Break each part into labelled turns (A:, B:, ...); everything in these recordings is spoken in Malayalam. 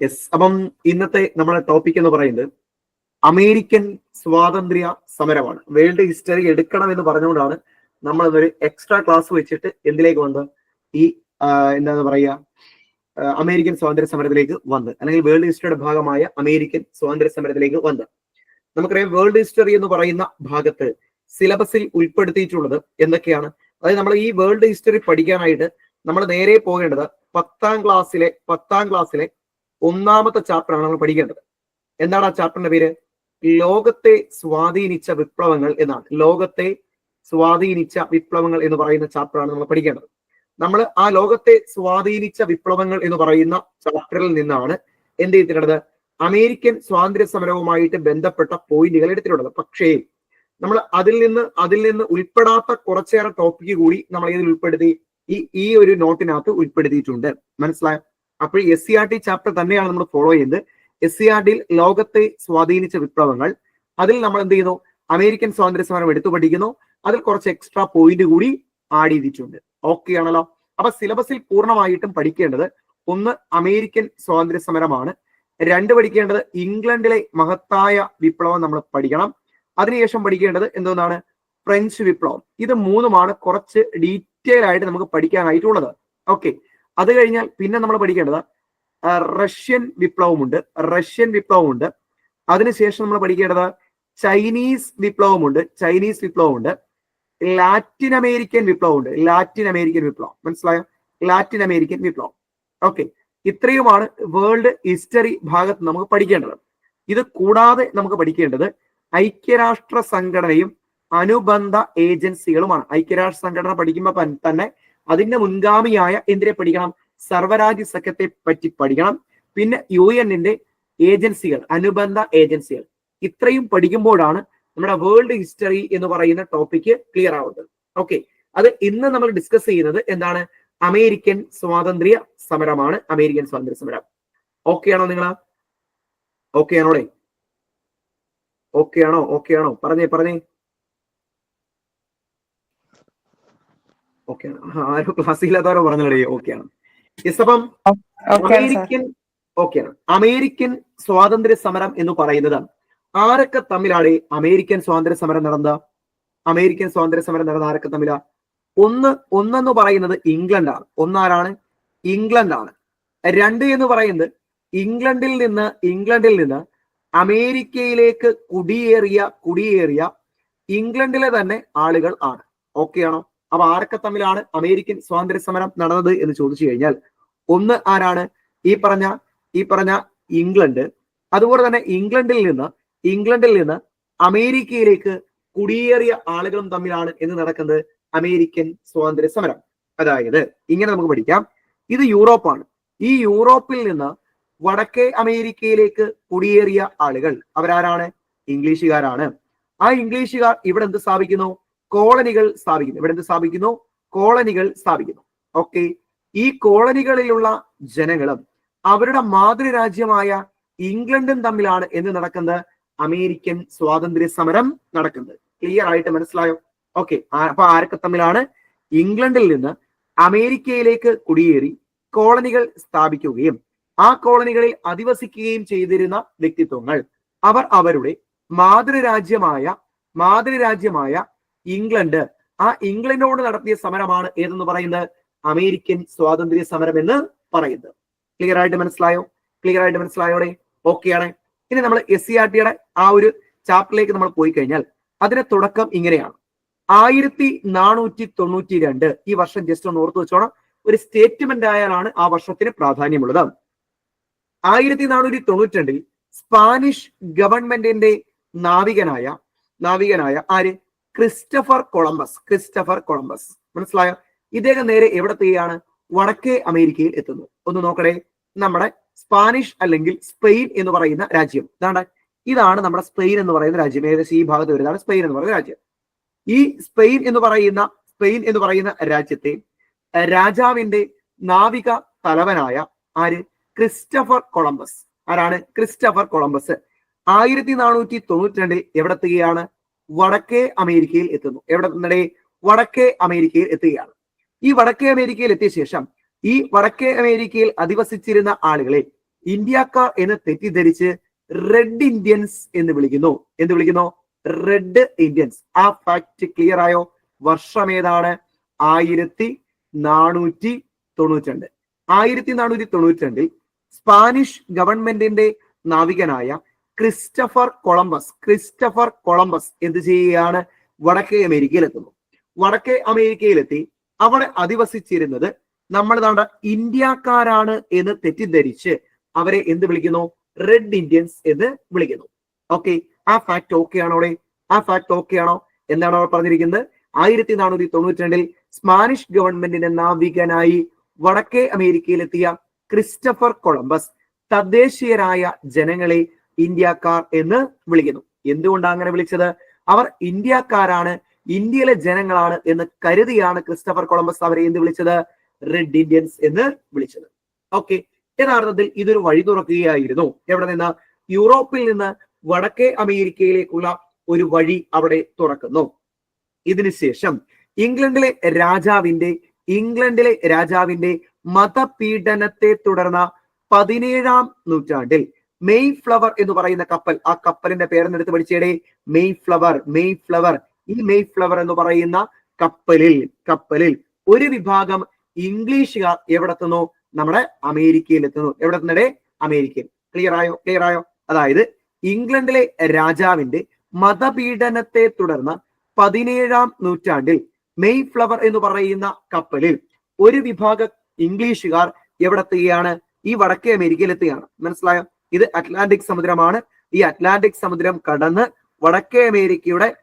A: യെസ് അപ്പം ഇന്നത്തെ നമ്മുടെ ടോപ്പിക് എന്ന് പറയുന്നത് അമേരിക്കൻ സ്വാതന്ത്ര്യ സമരമാണ്. വേൾഡ് ഹിസ്റ്ററി എടുക്കണം എന്ന് പറഞ്ഞുകൊണ്ടാണ് നമ്മൾ ഒരു എക്സ്ട്രാ ക്ലാസ് വെച്ചിട്ട് എന്തിലേക്ക് വന്നത് ഈ എന്താന്ന് പറയുക അമേരിക്കൻ സ്വാതന്ത്ര്യ സമരത്തിലേക്ക് വന്ന് അല്ലെങ്കിൽ വേൾഡ് ഹിസ്റ്ററിയുടെ ഭാഗമായ അമേരിക്കൻ സ്വാതന്ത്ര്യ സമരത്തിലേക്ക് വന്ന്. നമുക്കറിയാം വേൾഡ് ഹിസ്റ്ററി എന്ന് പറയുന്ന ഭാഗത്ത് സിലബസിൽ ഉൾപ്പെടുത്തിയിട്ടുള്ളത് എന്തൊക്കെയാണ്? അതായത് നമ്മൾ ഈ വേൾഡ് ഹിസ്റ്ററി പഠിക്കാനായിട്ട് നമ്മൾ നേരെ പോകേണ്ടത് പത്താം ക്ലാസ്സിലെ പത്താം ക്ലാസ്സിലെ ഒന്നാമത്തെ ചാപ്റ്ററാണ് നമ്മൾ പഠിക്കേണ്ടത്. എന്താണ് ആ ചാപ്റ്ററിന്റെ പേര്? ലോകത്തെ സ്വാധീനിച്ച വിപ്ലവങ്ങൾ എന്നാണ്. ലോകത്തെ സ്വാധീനിച്ച വിപ്ലവങ്ങൾ എന്ന് പറയുന്ന ചാപ്റ്ററാണ് നമ്മൾ പഠിക്കേണ്ടത്. നമ്മൾ ആ ലോകത്തെ സ്വാധീനിച്ച വിപ്ലവങ്ങൾ എന്ന് പറയുന്ന ചാപ്റ്ററിൽ നിന്നാണ് എന്ത് ചെയ്തിട്ടുള്ളത്? അമേരിക്കൻ സ്വാതന്ത്ര്യ സമരവുമായിട്ട് ബന്ധപ്പെട്ട പോയിന്റുകൾ എടുത്തിട്ടുള്ളത്. പക്ഷേ നമ്മൾ അതിൽ നിന്ന് അതിൽ നിന്ന് ഉൾപ്പെടാത്ത കുറച്ചേറെ ടോപ്പിക് കൂടി നമ്മൾ ഇതിൽ ഉൾപ്പെടുത്തി ഈ ഈ ഒരു നോട്ടിനകത്ത് ഉൾപ്പെടുത്തിയിട്ടുണ്ട്. മനസ്സിലായോ? അപ്പോൾ S C R T chapter തന്നെയാണ് നമ്മൾ ഫോളോ ചെയ്യുന്നത്. എസ് സി ആർ ടിയിൽ ലോകത്തെ സ്വാധീനിച്ച വിപ്ലവങ്ങൾ. അതിൽ നമ്മൾ എന്ത് ചെയ്യുന്നു? അമേരിക്കൻ സ്വാതന്ത്ര്യ സമരം എടുത്തു പഠിക്കുന്നു. അതിൽ കുറച്ച് എക്സ്ട്രാ പോയിന്റ് കൂടി ആഡ് ചെയ്തിട്ടുണ്ട്. ഓക്കെ ആണല്ലോ? അപ്പൊ സിലബസിൽ പൂർണമായിട്ടും പഠിക്കേണ്ടത് ഒന്ന് അമേരിക്കൻ സ്വാതന്ത്ര്യ സമരമാണ്. രണ്ട് പഠിക്കേണ്ടത് ഇംഗ്ലണ്ടിലെ മഹത്തായ വിപ്ലവം നമ്മൾ പഠിക്കണം. അതിനുശേഷം പഠിക്കേണ്ടത് എന്തോന്നാണ്? ഫ്രഞ്ച് വിപ്ലവം ഇത് മൂന്നുമാണ് കുറച്ച് ഡീറ്റെയിൽ ആയിട്ട് നമുക്ക് പഠിക്കാനായിട്ടുള്ളത്. ഓക്കെ അത് കഴിഞ്ഞാൽ പിന്നെ നമ്മൾ പഠിക്കേണ്ടത് റഷ്യൻ വിപ്ലവമുണ്ട് റഷ്യൻ വിപ്ലവമുണ്ട് അതിനുശേഷം നമ്മൾ പഠിക്കേണ്ടത് ചൈനീസ് വിപ്ലവമുണ്ട് ചൈനീസ് വിപ്ലവമുണ്ട് ലാറ്റിൻ അമേരിക്കൻ വിപ്ലവമുണ്ട് ലാറ്റിൻ അമേരിക്കൻ വിപ്ലവം മനസ്സിലായോ? ലാറ്റിൻ അമേരിക്കൻ വിപ്ലവം ഓക്കെ ഇത്രയുമാണ് വേൾഡ് ഹിസ്റ്ററി ഭാഗത്ത് നമുക്ക് പഠിക്കേണ്ടത്. ഇത് കൂടാതെ നമുക്ക് പഠിക്കേണ്ടത് ഐക്യരാഷ്ട്ര സംഘടനയും അനുബന്ധ ഏജൻസികളുമാണ്. ഐക്യരാഷ്ട്ര സംഘടന പഠിക്കുമ്പോൾ തന്നെ അതിന്റെ മുൻഗാമിയായ എന്തിനെ പഠിക്കണം? സർവരാജ്യ സഖ്യത്തെ പറ്റി പഠിക്കണം. പിന്നെ യു എന്നിന്റെ ഏജൻസികൾ അനുബന്ധ ഏജൻസികൾ. ഇത്രയും പഠിക്കുമ്പോഴാണ് നമ്മുടെ വേൾഡ് ഹിസ്റ്ററി എന്ന് പറയുന്ന ടോപ്പിക്ക് ക്ലിയർ ആവുന്നത്. ഓക്കെ അത് ഇന്ന് നമ്മൾ ഡിസ്കസ് ചെയ്യുന്നത് എന്താണ്? അമേരിക്കൻ സ്വാതന്ത്ര്യ സമരമാണ്. അമേരിക്കൻ സ്വാതന്ത്ര്യ സമരം. ഓക്കെ ആണോ നിങ്ങൾ ഓക്കെ ആണോടെ? ഓക്കെ ആണോ ഓക്കെ ആണോ പറഞ്ഞേ പറഞ്ഞേ. ഓക്കെ ആണ് ആരും ക്ലാസ് ഇല്ലാത്തവരോ പറഞ്ഞോളേ ഓക്കെ ആണ് യെസ് അമേരിക്കൻ
B: ഓക്കെ ആണ്
A: അമേരിക്കൻ ഓക്കെയാണ്. അമേരിക്കൻ സ്വാതന്ത്ര്യ സമരം എന്ന് പറയുന്നത് ആരൊക്കെ തമ്മിലാണ് അമേരിക്കൻ സ്വാതന്ത്ര്യ സമരം നടന്നത്? അമേരിക്കൻ സ്വാതന്ത്ര്യ സമരം നടന്ന ആരൊക്കെ തമ്മിലാ? ഒന്ന് ഒന്നെന്ന് പറയുന്നത് ഇംഗ്ലണ്ടാണ്. ഒന്നാരാണ്? ഇംഗ്ലണ്ടാണ്. രണ്ട് എന്ന് പറയുന്നത് ഇംഗ്ലണ്ടിൽ നിന്ന് ഇംഗ്ലണ്ടിൽ നിന്ന് അമേരിക്കയിലേക്ക് കുടിയേറിയ കുടിയേറിയ ഇംഗ്ലണ്ടിലെ തന്നെ ആളുകൾ ആണ്. ഓക്കെ ആണോ? അപ്പൊ ആരൊക്കെ തമ്മിലാണ് അമേരിക്കൻ സ്വാതന്ത്ര്യ സമരം നടന്നത് എന്ന് ചോദിച്ചു കഴിഞ്ഞാൽ ഒന്ന് ആരാണ്? ഈ പറഞ്ഞ ഈ പറഞ്ഞ ഇംഗ്ലണ്ട്. അതുപോലെ തന്നെ ഇംഗ്ലണ്ടിൽ നിന്ന് ഇംഗ്ലണ്ടിൽ നിന്ന് അമേരിക്കയിലേക്ക് കുടിയേറിയ ആളുകളും തമ്മിലാണ് എന്ന് നടക്കുന്നത് അമേരിക്കൻ സ്വാതന്ത്ര്യ സമരം അതായത് ഇങ്ങനെ നമുക്ക് പഠിക്കാം. ഇത് യൂറോപ്പാണ്. ഈ യൂറോപ്പിൽ നിന്ന് വടക്കേ അമേരിക്കയിലേക്ക് കുടിയേറിയ ആളുകൾ. അവരാരാണ്? ഇംഗ്ലീഷുകാരാണ്. ആ ഇംഗ്ലീഷുകാർ ഇവിടെ എന്ത് സ്ഥാപിക്കുന്നു? കോളനികൾ സ്ഥാപിക്കുന്നു. ഇവിടെ എന്ത് സ്ഥാപിക്കുന്നു? കോളനികൾ സ്ഥാപിക്കുന്നു. ഓക്കെ ഈ കോളനികളിലുള്ള ജനങ്ങളും അവരുടെ മാതൃരാജ്യമായ ഇംഗ്ലണ്ടും തമ്മിലാണ് എന്ന് നടക്കുന്നത്? അമേരിക്കൻ സ്വാതന്ത്ര്യ സമരം നടക്കുന്നത്. ക്ലിയർ ആയിട്ട് മനസ്സിലായോ? ഓക്കെ അപ്പൊ ആരൊക്കെ തമ്മിലാണ്? ഇംഗ്ലണ്ടിൽ നിന്ന് അമേരിക്കയിലേക്ക് കുടിയേറി കോളനികൾ സ്ഥാപിക്കുകയും ആ കോളനികളിൽ അധിവസിക്കുകയും ചെയ്തിരുന്ന വ്യക്തിത്വങ്ങൾ. അവർ അവരുടെ മാതൃരാജ്യമായ മാതൃരാജ്യമായ ഇംഗ്ലണ്ട്. ആ ഇംഗ്ലണ്ടിനോട് നടത്തിയ സമരമാണ് ഏതെന്ന് പറയുന്നത്? അമേരിക്കൻ സ്വാതന്ത്ര്യ സമരം എന്ന് പറയുന്നത്. ക്ലിയർ ആയിട്ട് മനസ്സിലായോ? ക്ലിയർ ആയിട്ട് മനസ്സിലായോടെ? ഓക്കെ ആണ്. ഇനി നമ്മൾ എസ് സി ആർ ടിയുടെ ആ ഒരു ചാപ്റ്ററിലേക്ക് നമ്മൾ പോയി കഴിഞ്ഞാൽ അതിന്റെ തുടക്കം ഇങ്ങനെയാണ്. ആയിരത്തി നാനൂറ്റി തൊണ്ണൂറ്റി രണ്ട് ഈ വർഷം ജസ്റ്റ് ഒന്ന് ഓർത്ത് വെച്ചോണം. ഒരു സ്റ്റേറ്റ്മെന്റ് ആയാലാണ് ആ വർഷത്തിന് പ്രാധാന്യമുള്ളത്. ആയിരത്തി നാനൂറ്റി തൊണ്ണൂറ്റി സ്പാനിഷ് ഗവൺമെന്റിന്റെ നാവികനായ നാവികനായ ആര്? Christopher Columbus Christopher Columbus. മനസ്സിലായോ? ഇദ്ദേഹം നേരെ എവിടെ എത്തുകയാണ് വടക്കേ അമേരിക്കയിൽ എത്തുന്നു. ഒന്ന് നോക്കണേ. നമ്മുടെ സ്പാനിഷ് അല്ലെങ്കിൽ സ്പെയിൻ എന്ന് പറയുന്ന രാജ്യം. ഇതാണ് ഇതാണ് നമ്മുടെ സ്പെയിൻ എന്ന് പറയുന്ന രാജ്യം. ഏകദേശം ഈ ഭാഗത്ത് വരുന്നതാണ് സ്പെയിൻ എന്ന് പറയുന്ന രാജ്യം. ഈ സ്പെയിൻ എന്ന് പറയുന്ന സ്പെയിൻ എന്ന് പറയുന്ന രാജ്യത്തെ രാജാവിന്റെ നാവിക തലവനായ ആര്? Christopher Columbus. ആരാണ്? Christopher Columbus. ആയിരത്തി നാനൂറ്റി തൊണ്ണൂറ്റി രണ്ടിൽ എവിടെ എത്തുകയാണ് വടക്കേ അമേരിക്കയിൽ എത്തുന്നു. എവിടെ വടക്കേ അമേരിക്കയിൽ എത്തുകയാണ്. ഈ വടക്കേ അമേരിക്കയിൽ എത്തിയ ശേഷം ഈ വടക്കേ അമേരിക്കയിൽ അധിവസിച്ചിരുന്ന ആളുകളെ ഇന്ത്യക്കാർ എന്ന് തെറ്റിദ്ധരിച്ച് റെഡ് ഇന്ത്യൻസ് എന്ന് വിളിക്കുന്നു. എന്ത് വിളിക്കുന്നു? റെഡ് ഇന്ത്യൻസ് ആ ഫാക്ട് ക്ലിയർ ആയോ? വർഷം ഏതാണ്? ആയിരത്തി നാനൂറ്റി തൊണ്ണൂറ്റി രണ്ട് ആയിരത്തി നാനൂറ്റി തൊണ്ണൂറ്റി രണ്ടിൽ സ്പാനിഷ് ഗവൺമെന്റിന്റെ നാവികനായ ക്രിസ്റ്റഫർ കൊളംബസ് ക്രിസ്റ്റഫർ കൊളംബസ് എന്ത് ചെയ്യുകയാണ്? വടക്കേ അമേരിക്കയിൽ എത്തുന്നു വടക്കേ അമേരിക്കയിലെത്തി. അവിടെ അധിവസിച്ചിരുന്നത് നമ്മൾ നമ്മുടെ ഇന്ത്യക്കാരാണ് എന്ന് തെറ്റിദ്ധരിച്ച് അവരെ എന്ത് വിളിക്കുന്നു? റെഡ് ഇന്ത്യൻസ് എന്ന് വിളിക്കുന്നു. ഓക്കെ ആ ഫാക്ട് ഓക്കെ ആണോ ആ ഫാക്ട് ഓക്കെ ആണോ? എന്താണ് അവർ പറഞ്ഞിരിക്കുന്നത്? ആയിരത്തി നാനൂറ്റി തൊണ്ണൂറ്റി രണ്ടിൽ സ്പാനിഷ് ഗവൺമെന്റിന്റെ നാവികനായി വടക്കേ അമേരിക്കയിലെത്തിയ ക്രിസ്റ്റഫർ കൊളംബസ് തദ്ദേശീയരായ ജനങ്ങളെ ഇന്ത്യക്കാർ എന്ന് വിളിക്കുന്നു. എന്തുകൊണ്ടാണ് അങ്ങനെ വിളിച്ചത്? അവർ ഇന്ത്യക്കാരാണ് ഇന്ത്യയിലെ ജനങ്ങളാണ് എന്ന് കരുതിയാണ് ക്രിസ്റ്റഫർ കൊളംബസ് അവരെ എന്ത് വിളിച്ചത്? റെഡ് ഇന്ത്യൻസ് എന്ന് വിളിച്ചത്. ഓക്കെ യഥാർത്ഥത്തിൽ ഇതൊരു വഴി തുറക്കുകയായിരുന്നു. എവിടെ നിന്ന്? യൂറോപ്പിൽ നിന്ന് വടക്കേ അമേരിക്കയിലേക്കുള്ള ഒരു വഴി അവിടെ തുറക്കുന്നു. ഇതിനുശേഷം ഇംഗ്ലണ്ടിലെ രാജാവിന്റെ ഇംഗ്ലണ്ടിലെ രാജാവിന്റെ മതപീഡനത്തെ തുടർന്ന് പതിനേഴാം നൂറ്റാണ്ടിൽ മെയ് ഫ്ലവർ എന്ന് പറയുന്ന കപ്പൽ ആ കപ്പലിന്റെ പേരെന്നെടുത്ത് പഠിച്ചേടെ. മെയ് ഫ്ലവർ മെയ് ഫ്ലവർ ഈ മെയ് ഫ്ലവർ എന്ന് പറയുന്ന കപ്പലിൽ കപ്പലിൽ ഒരു വിഭാഗം ഇംഗ്ലീഷുകാർ എവിടെ എത്തുന്നു? നമ്മുടെ അമേരിക്കയിൽ എത്തുന്നു. എവിടെ അമേരിക്കയിൽ. ക്ലിയർ ആയോ? ക്ലിയർ ആയോ? അതായത് ഇംഗ്ലണ്ടിലെ രാജാവിന്റെ മതപീഡനത്തെ തുടർന്ന് പതിനേഴാം നൂറ്റാണ്ടിൽ മെയ് ഫ്ലവർ എന്ന് പറയുന്ന കപ്പലിൽ ഒരു വിഭാഗം ഇംഗ്ലീഷുകാർ എവിടെ എത്തുകയാണ് ഈ വടക്കേ അമേരിക്കയിൽ എത്തുകയാണ് മനസ്സിലായോ? ഇത് അറ്റ്ലാന്റിക് സമുദ്രമാണ്. ഈ അറ്റ്ലാന്റിക് സമുദ്രം കടന്ന് വടക്കേ അമേരിക്കയുടെ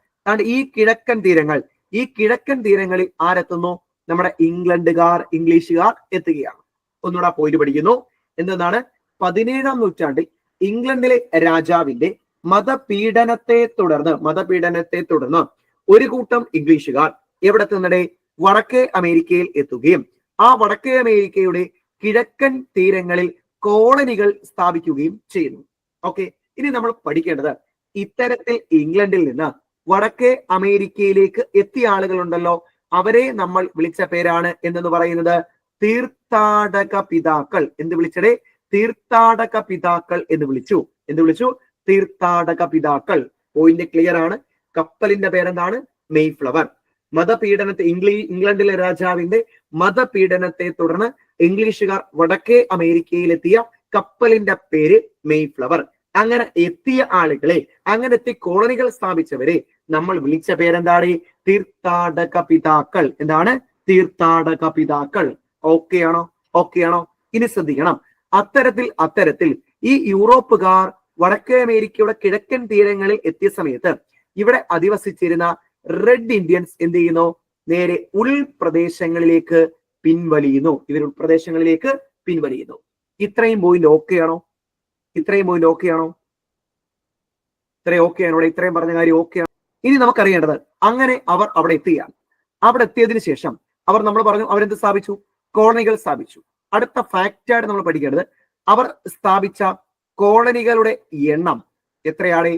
A: ഈ കിഴക്കൻ തീരങ്ങൾ ഈ കിഴക്കൻ തീരങ്ങളിൽ ആരെത്തുന്നു? നമ്മുടെ ഇംഗ്ലണ്ടുകാർ ഇംഗ്ലീഷുകാർ എത്തുകയാണ്. ഒന്നുകൂടെ പോയിട്ട് പഠിക്കുന്നു. എന്തെന്നാണ്? പതിനേഴാം നൂറ്റാണ്ടിൽ ഇംഗ്ലണ്ടിലെ രാജാവിന്റെ മതപീഡനത്തെ തുടർന്ന് മതപീഡനത്തെ തുടർന്ന് ഒരു കൂട്ടം ഇംഗ്ലീഷുകാർ എവിടെ വടക്കേ അമേരിക്കയിൽ എത്തുകയും ആ വടക്കേ അമേരിക്കയുടെ കിഴക്കൻ തീരങ്ങളിൽ കോളനികൾ സ്ഥാപിക്കുകയും ചെയ്യുന്നു. ഓക്കെ ഇനി നമ്മൾ പഠിക്കേണ്ടത് ഇത്തരത്തിൽ ഇംഗ്ലണ്ടിൽ നിന്ന് വടക്കേ അമേരിക്കയിലേക്ക് എത്തിയ ആളുകളുണ്ടല്ലോ. അവരെ നമ്മൾ വിളിച്ച പേരാണ് എന്തെന്ന് പറയുന്നത്? തീർത്ഥാടക പിതാക്കൾ എന്ന് വിളിച്ചടേ? തീർത്ഥാടക പിതാക്കൾ എന്ന് വിളിച്ചു. എന്ത് വിളിച്ചു? തീർത്ഥാടക പിതാക്കൾ. പോയിന്റ് ക്ലിയർ ആണ്. കപ്പലിന്റെ പേരെന്താണ്? മെയ് ഫ്ലവർ മതപീഡനത്തെ ഇംഗ്ലീ ഇംഗ്ലണ്ടിലെ രാജാവിന്റെ മതപീഡനത്തെ തുടർന്ന് ഇംഗ്ലീഷുകാർ വടക്കേ അമേരിക്കയിലെത്തിയ കപ്പലിന്റെ പേര് മെയ് ഫ്ലവർ അങ്ങനെ എത്തിയ ആളുകളെ അങ്ങനെ എത്തി കോളനികൾ സ്ഥാപിച്ചവരെ നമ്മൾ വിളിച്ച പേരെന്താണ് തീർത്ഥാടക പിതാക്കൾ. എന്താണ്? തീർത്ഥാടക പിതാക്കൾ. ഓക്കെ ആണോ? ഓക്കെ ആണോ? ഇനി ശ്രദ്ധിക്കണം. അത്തരത്തിൽ അത്തരത്തിൽ ഈ യൂറോപ്പുകാർ വടക്കേ അമേരിക്കയുടെ കിഴക്കൻ തീരങ്ങളിൽ എത്തിയ സമയത്ത് ഇവിടെ അധിവസിച്ചിരുന്ന റെഡ് ഇന്ത്യൻസ് എന്ത് ചെയ്യുന്നു? നേരെ ഉൾപ്രദേശങ്ങളിലേക്ക് പിൻവലിയുന്നു. ഇവർ ഉൾപ്രദേശങ്ങളിലേക്ക് പിൻവലിയുന്നു. ഇത്രയും പോയിന്റ് ഓക്കെ ആണോ? ഇത്രയും പോയിന്റ് ഓക്കെ ആണോ? ഇത്രയും ഓക്കെ ആണോ? ഇവിടെ ഇത്രയും പറഞ്ഞ കാര്യം ഓക്കെ ആണ്? ഇനി നമുക്കറിയേണ്ടത് അങ്ങനെ അവർ അവിടെ എത്തുകയാണ്. അവിടെ എത്തിയതിന് ശേഷം അവർ നമ്മൾ പറഞ്ഞു അവരെന്ത് സ്ഥാപിച്ചു? കോളനികൾ സ്ഥാപിച്ചു. അടുത്ത ഫാക്റ്റായിട്ട് നമ്മൾ പഠിക്കേണ്ടത് അവർ സ്ഥാപിച്ച കോളനികളുടെ എണ്ണം എത്രയാണ്?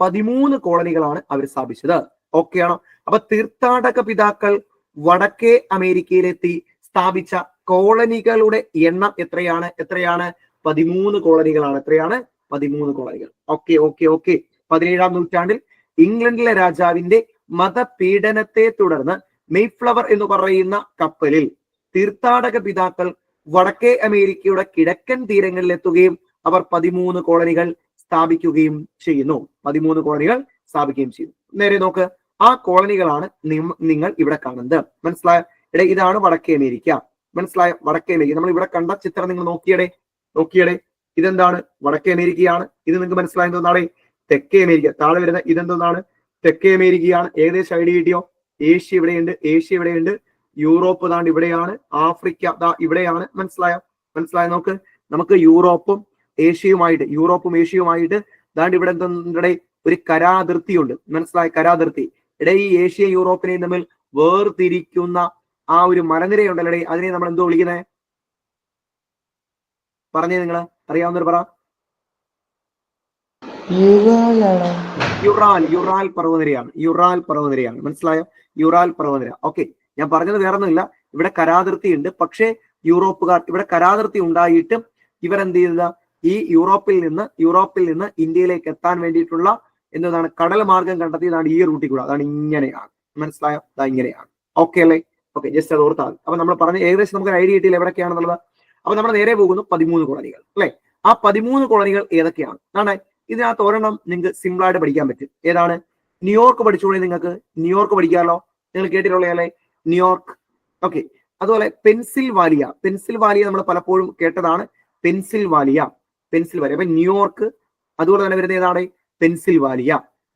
A: പതിമൂന്ന് കോളനികളാണ് അവർ സ്ഥാപിച്ചത്. ഓക്കെ ആണോ? അപ്പൊ തീർത്ഥാടക പിതാക്കൾ വടക്കേ അമേരിക്കയിലെത്തി സ്ഥാപിച്ച കോളനികളുടെ എണ്ണം എത്രയാണ്? എത്രയാണ്? പതിമൂന്ന് കോളനികളാണ്. എത്രയാണ്? പതിമൂന്ന് കോളനികൾ. ഓക്കെ ഓക്കെ ഓക്കെ പതിനേഴാം നൂറ്റാണ്ടിൽ ഇംഗ്ലണ്ടിലെ രാജാവിന്റെ മതപീഡനത്തെ തുടർന്ന് മെയ്ഫ്ലവർ എന്ന് പറയുന്ന കപ്പലിൽ തീർത്ഥാടക പിതാക്കൾ വടക്കേ അമേരിക്കയുടെ കിഴക്കൻ തീരങ്ങളിൽ എത്തുകയും അവർ പതിമൂന്ന് കോളനികൾ സ്ഥാപിക്കുകയും ചെയ്യുന്നു. പതിമൂന്ന് കോളനികൾ സ്ഥാപിക്കുകയും ചെയ്തു. നേരെ നോക്ക് ആ കോളനികളാണ് നിങ്ങൾ ഇവിടെ കാണുന്നത്. മനസ്സിലായ? ഇതാണ് വടക്കേ അമേരിക്ക. മനസ്സിലായ? വടക്കേ അമേരിക്ക. നമ്മൾ ഇവിടെ കണ്ട ചിത്രം നിങ്ങൾ നോക്കിയടേ നോക്കിയടേ. ഇതെന്താണ്? വടക്കേ അമേരിക്കയാണ്. ഇത് നിങ്ങൾക്ക് മനസ്സിലായത് എന്താണ് തെക്കേ അമേരിക്ക. താഴെ വരുന്ന ഇതെന്താണ് തെക്കേ അമേരിക്കയാണ്. ഏകദേശം ഐഡിയ കിട്ടിയോ? ഏഷ്യ ഇവിടെയുണ്ട്. ഏഷ്യ ഇവിടെയുണ്ട്. യൂറോപ്പ് ദാണ്ട് ഇവിടെയാണ്. ആഫ്രിക്ക ദാ ഇവിടെയാണ്. മനസ്സിലായോ? മനസ്സിലായോ നോക്ക്. നമുക്ക് യൂറോപ്പും ഏഷ്യയുമായിട്ട് യൂറോപ്പും ഏഷ്യയുമായിട്ട് ദാണ്ട് ഇവിടെ എന്തുണ്ട് ഒരു കരാതിർത്തിയുണ്ട്. മനസ്സിലായ കരാതിർത്തി. ഇട ഈ ഏഷ്യയും യൂറോപ്പിനെയും തമ്മിൽ വേർതിരിക്കുന്ന ആ ഒരു മലനിരയുണ്ടല്ലേ അതിനെ നമ്മൾ എന്തോ വിളിക്കുന്നത് പറഞ്ഞേ നിങ്ങൾ അറിയാവുന്നവർ പറ. യുറാൽ യുറാൽ പർവതനിരയാണ്. യുറാൽ പർവതനിരയാണ്. മനസ്സിലായോ? യുറാൽ പർവതനിര. ഓക്കെ ഞാൻ പറഞ്ഞത് വേറൊന്നുമില്ല. ഇവിടെ കരാതിർത്തി ഉണ്ട് പക്ഷേ യൂറോപ്പുകാർ ഇവിടെ കരാതിർത്തി ഉണ്ടായിട്ടും ഇവരെന്ത് ചെയ്തത്? ഈ യൂറോപ്പിൽ നിന്ന് യൂറോപ്പിൽ നിന്ന് ഇന്ത്യയിലേക്ക് എത്താൻ വേണ്ടിയിട്ടുള്ള എന്നതാണ് കടൽ മാർഗം കണ്ടെത്തിയതാണ് ഈ റൂട്ടിൽ കൂടെ. അതാണ് ഇങ്ങനെയാണ് മനസ്സിലായോ? അതാ ഇങ്ങനെയാണ് ഓക്കെ അല്ലേ? ഓക്കെ ജസ്റ്റ് അത് ഓർത്താൽ അപ്പൊ നമ്മൾ പറഞ്ഞ ഏകദേശം നമുക്ക് ഐഡിയ കിട്ടിയില്ല എവിടെയൊക്കെയാണെന്നുള്ളത്. അപ്പൊ നമ്മൾ നേരെ പോകുന്നു പതിമൂന്ന് കോളനികൾ അല്ലെ? ആ പതിമൂന്ന് കോളനികൾ ഏതൊക്കെയാണ്? അതാണ് ഇതിനകത്ത് ഒരെണ്ണം നിങ്ങൾക്ക് സിമ്പിൾ ആയിട്ട് പഠിക്കാൻ പറ്റും. ഏതാണ്? ന്യൂയോർക്ക് പഠിച്ചുകൊണ്ടി നിങ്ങൾക്ക്? ന്യൂയോർക്ക് പഠിക്കാമല്ലോ നിങ്ങൾ കേട്ടിട്ടുള്ള അല്ലേ? ന്യൂയോർക്ക് ഓക്കെ അതുപോലെ പെൻസിൽ വാലിയ പെൻസിൽ വാലിയ നമ്മൾ പലപ്പോഴും കേട്ടതാണ്. പെൻസിൽ വാലിയ പെൻസിൽ വാലിയ അപ്പൊ ന്യൂയോർക്ക് അതുപോലെ തന്നെ വരുന്ന ഏതാണ്? പെൻസിൽവാലിയ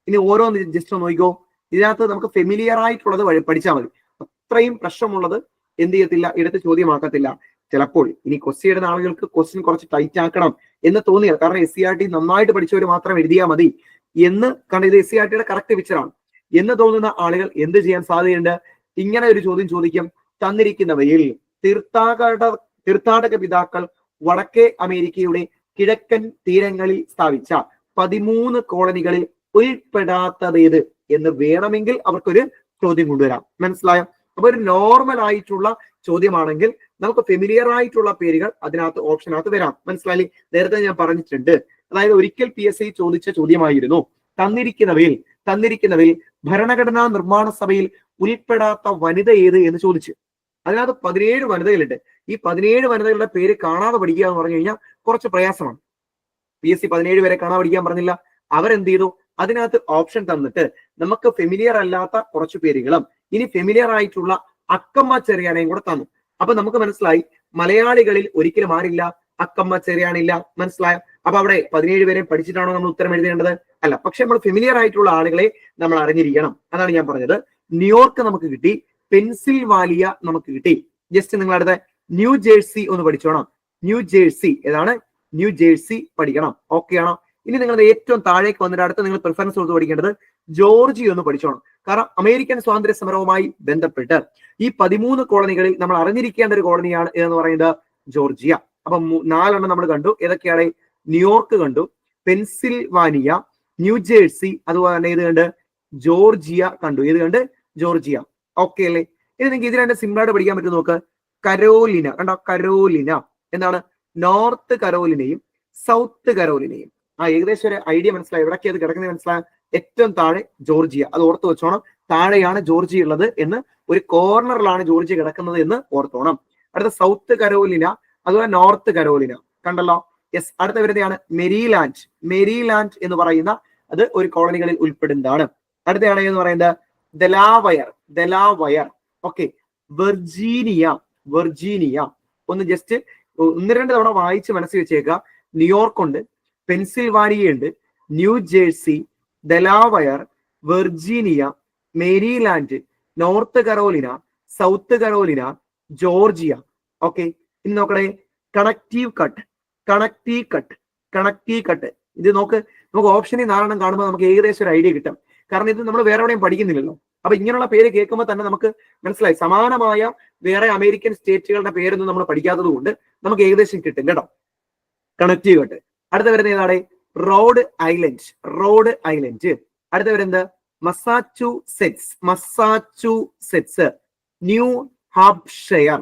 A: ഇനി ഓരോന്ന് ജസ്റ്റ് നോക്കിക്കോ. ഇതിനകത്ത് നമുക്ക് ഫെമിലിയർ ആയിട്ടുള്ളത് വഴി പഠിച്ചാൽ മതി. അത്രയും പ്രശ്നമുള്ളത് എന്ത് ചെയ്യത്തില്ല എടുത്ത് ചോദ്യമാക്കത്തില്ല. ചിലപ്പോൾ ഇനി ക്വസ്റ്റ്യൻ ഇടുന്ന ആളുകൾക്ക് ക്വസ്റ്റ്യൻ കുറച്ച് ടൈറ്റ് ആക്കണം എന്ന് തോന്നിയത് കാരണം എസ് സി ആർ ടി നന്നായിട്ട് പഠിച്ചവർ മാത്രം എഴുതിയാൽ മതി. എന്ന് കാരണം ഇത് എസ് സി ആർ ടിയുടെ കറക്റ്റ് പിക്ചറാണ് എന്ന് തോന്നുന്ന ആളുകൾ എന്ത് ചെയ്യാൻ സാധ്യതയുണ്ട്? ഇങ്ങനെ ഒരു ചോദ്യം ചോദിക്കും തന്നിരിക്കുന്നവയിൽ തീർത്ഥാടക തീർത്ഥാടക പിതാക്കൾ വടക്കേ അമേരിക്കയുടെ കിഴക്കൻ തീരങ്ങളിൽ സ്ഥാപിച്ച പതിമൂന്ന് കോളനികളിൽ ഉൾപ്പെടാത്തതേത് എന്ന് വേണമെങ്കിൽ അവർക്കൊരു ചോദ്യം കൊണ്ടുവരാം. മനസ്സിലായോ? അപ്പൊ ഒരു നോർമൽ ആയിട്ടുള്ള ചോദ്യമാണെങ്കിൽ നമുക്ക് ഫെമിലിയർ ആയിട്ടുള്ള പേരുകൾ അതിനകത്ത് ഓപ്ഷനകത്ത് വരാം. മനസ്സിലായി നേരത്തെ ഞാൻ പറഞ്ഞിട്ടുണ്ട്. അതായത് ഒരിക്കൽ പി എസ് ഐ ചോദിച്ച ചോദ്യമായിരുന്നു. തന്നിരിക്കുന്നവയിൽ തന്നിരിക്കുന്നവയിൽ ഭരണഘടനാ നിർമ്മാണ സഭയിൽ ഉൾപ്പെടാത്ത വനിത ഏത് എന്ന് ചോദിച്ചു. അതിനകത്ത് പതിനേഴ് വനിതകളുണ്ട്. ഈ പതിനേഴ് വനിതകളുടെ പേര് കാണാതെ പഠിക്കുക എന്ന് പറഞ്ഞു കഴിഞ്ഞാൽ കുറച്ച് പ്രയാസമാണ്. പി എസ് സി പതിനേഴ് വരെ കാണാൻ പഠിക്കാൻ പറഞ്ഞില്ല. അവരെന്ത് ചെയ്തു അതിനകത്ത് ഓപ്ഷൻ തന്നിട്ട് നമുക്ക് ഫെമിലിയർ അല്ലാത്ത കുറച്ച് പേരുകളും ഇനി ഫെമിലിയർ ആയിട്ടുള്ള അക്കമ്മ ചെറിയാനയും കൂടെ തന്നു. അപ്പൊ നമുക്ക് മനസ്സിലായി മലയാളികളിൽ ഒരിക്കലും ആരില്ല അക്കമ്മ ചെറിയാനില്ല മനസ്സിലായ? അപ്പൊ അവിടെ പതിനേഴ് പേരെ പഠിച്ചിട്ടാണോ നമ്മൾ ഉത്തരം എഴുതേണ്ടത്? അല്ല പക്ഷെ നമ്മൾ ഫെമിലിയർ ആയിട്ടുള്ള ആളുകളെ നമ്മൾ അറിഞ്ഞിരിക്കണം. അതാണ് ഞാൻ പറഞ്ഞത്. ന്യൂയോർക്ക് നമുക്ക് കിട്ടി പെൻസിൽ വാലിയ നമുക്ക് കിട്ടി. ജസ്റ്റ് നിങ്ങൾ അടുത്ത ന്യൂ ജേഴ്സി ഒന്ന് പഠിച്ചോണം. ന്യൂ ജേഴ്സി ഏതാണ്? ന്യൂ ജേഴ്സി പഠിക്കണം. ഓക്കെ ആണോ? ഇനി നിങ്ങൾ ഏറ്റവും താഴേക്ക് വന്നിട്ട് അടുത്ത് നിങ്ങൾ പ്രിഫറൻസ് കൊടുത്ത് പഠിക്കേണ്ടത് ജോർജി ഒന്ന് പഠിച്ചോണം. കാരണം അമേരിക്കൻ സ്വാതന്ത്ര്യ സമരവുമായി ബന്ധപ്പെട്ട് ഈ പതിമൂന്ന് കോളനികളിൽ നമ്മൾ അറിഞ്ഞിരിക്കേണ്ട ഒരു കോളനിയാണ് എന്ന് പറയുന്നത് ജോർജിയ. അപ്പൊ നാലെണ്ണം നമ്മൾ കണ്ടു. ഏതൊക്കെയാണ്? ന്യൂയോർക്ക് കണ്ടു. പെൻസിൽവാനിയ ന്യൂജേഴ്സി അതുപോലെ തന്നെ ഇത് കണ്ട്? ജോർജിയ കണ്ടു. ഇത് കണ്ട്? ജോർജിയ. ഓക്കെ അല്ലേ? ഇനി നിങ്ങൾക്ക് ഇത് രണ്ട് സിമ്പിൾ ആയിട്ട് പഠിക്കാൻ പറ്റും നോക്ക്. കരോലിന കണ്ടോ? കരോലിന എന്താണ്? നോർത്ത് കരോലിനെയും സൗത്ത് കരോലിനെയും. ആ ഏകദേശം ഒരു ഐഡിയ മനസ്സിലായി. എവിടെയൊക്കെ അത് കിടക്കുന്നത് മനസ്സിലായ ഏറ്റവും താഴെ ജോർജിയ. അത് ഓർത്ത് വെച്ചോണം. താഴെയാണ് ജോർജിയ ഉള്ളത് എന്ന് ഒരു കോർണറിലാണ് ജോർജിയ കിടക്കുന്നത് എന്ന് ഓർത്തോണം. അടുത്ത സൗത്ത് കരോലിന അതുപോലെ നോർത്ത് കരോലിന. കണ്ടല്ലോ? യെസ് അടുത്ത വരുന്നതാണ് മെരിലാൻഡ്. മെരിലാൻഡ് എന്ന് പറയുന്ന അത് ഒരു കോളനികളിൽ ഉൾപ്പെടുന്നതാണ്. അടുത്തയാണ് എന്ന് പറയുന്നത് Delaware. Delaware. Okay Virginia. Virginia. ഒന്ന് ജസ്റ്റ് ഒന്ന് രണ്ട് തവണ വായിച്ച് മനസ്സിൽ വെച്ചേക്കുക. ന്യൂയോർക്ക് ഉണ്ട് പെൻസിൽവാനിയ ഉണ്ട് New Jersey Delaware Virginia Maryland North Carolina South Carolina Georgia. Okay ഇന്ന് നോക്കണേ. Connecticut Connecticut Connecticut. ഇത് നോക്ക് നമുക്ക് ഓപ്ഷനിൽ നാലെണ്ണം കാണുമ്പോൾ നമുക്ക് ഏകദേശം ഒരു ഐഡിയ കിട്ടും. കാരണം ഇത് നമ്മൾ വേറെ എവിടെയും പഠിക്കുന്നില്ലല്ലോ. അപ്പൊ ഇങ്ങനെയുള്ള പേര് കേൾക്കുമ്പോൾ തന്നെ നമുക്ക് മനസ്സിലായി. സമാനമായ വേറെ അമേരിക്കൻ സ്റ്റേറ്റുകളുടെ പേരൊന്നും നമ്മൾ പഠിക്കാത്തത് കൊണ്ട് നമുക്ക് ഏകദേശം കിട്ടും കേട്ടോ. കണക്റ്റീവ് ചെയ്യട്ടെ അടുത്ത വരുന്ന ഏതാണ്? റോഡ് ഐലൻഡ് റോഡ് ഐലൻഡ് അടുത്ത വരുന്നത് Massachusetts Massachusetts new Hampshire